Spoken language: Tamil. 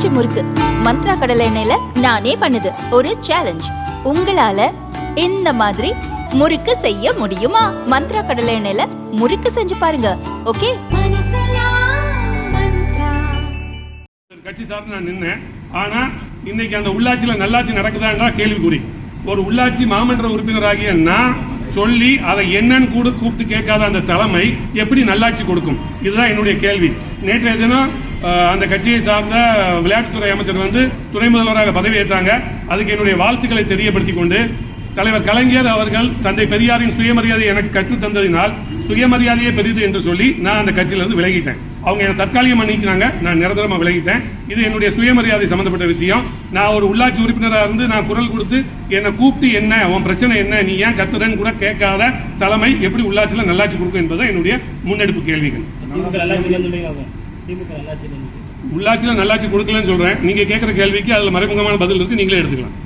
உள்ளாச்சி முறுக்கு. மந்த்ரா கடலை எண்ணெயில நானே பண்ணுது. ஒரு சேலஞ்ச் உங்களால இந்த மாதிரி முறுக்கு செய்ய முடியுமா? மந்த்ரா கடலை எண்ணெயில முறுக்கு செஞ்சு பாருங்க. ஓகே? கட்சி சார்ந்து நான் நின்னேன். ஆனா இன்னைக்கு அந்த உள்ளாட்சியில நல்லாட்சி நடக்குதான்றா கேள்விக்குறி. ஒரு உள்ளாட்சி மாமன்ற உறுப்பினராகிய நான் சொல்லி அதை என்னன்னு கூட கூப்பிட்டு கேட்காத அந்த தலைமை எப்படி நல்லாட்சி கொடுக்கும்? இதுதான் என்னுடைய கேள்வி. நேற்றைய தினம் அந்த கட்சியை சார்ந்த விளையாட்டுத்துறை அமைச்சர் வந்து துணை முதல்வராக பதவியேற்றாங்க அதுக்கு என்னுடைய வாழ்த்துக்களை தெரியப்படுத்திக் கொண்டு தலைவர் கலைஞர் அவர்கள் தந்தை பெரியாரின் சுயமரியாதை எனக்கு கற்றுத் தந்ததினால் சுயமரியாதையே பெரிது என்று சொல்லி நான் அந்த கட்சியிலிருந்து விலகிட்டேன். அவங்க என்னை தற்காலிகமாக நீக்கினாங்க. நான் நிரந்தரமா விலகிட்டேன். இது என்னுடைய சுயமரியாதை சம்பந்தப்பட்ட விஷயம். நான் ஒரு உள்ளாட்சி உறுப்பினராக இருந்து நான் குரல் கொடுத்து என்னை கூப்பிட்டு என்ன உன் பிரச்சனை என்ன நீ ஏன் கத்துறன்னு கூட கேட்காத தலைமை எப்படி உள்ளாட்சியில் நல்லாட்சி கொடுக்கும் என்பது என்னுடைய முன்னெடுப்பு கேள்விகள். உள்ளாட்சியில் நல்லாட்சி கொடுக்கலன்னு சொல்றேன். நீங்க கேட்குற கேள்விக்கு அதுல மறைமுகமான பதில் இருக்கு. நீங்களே எடுத்துக்கலாம்.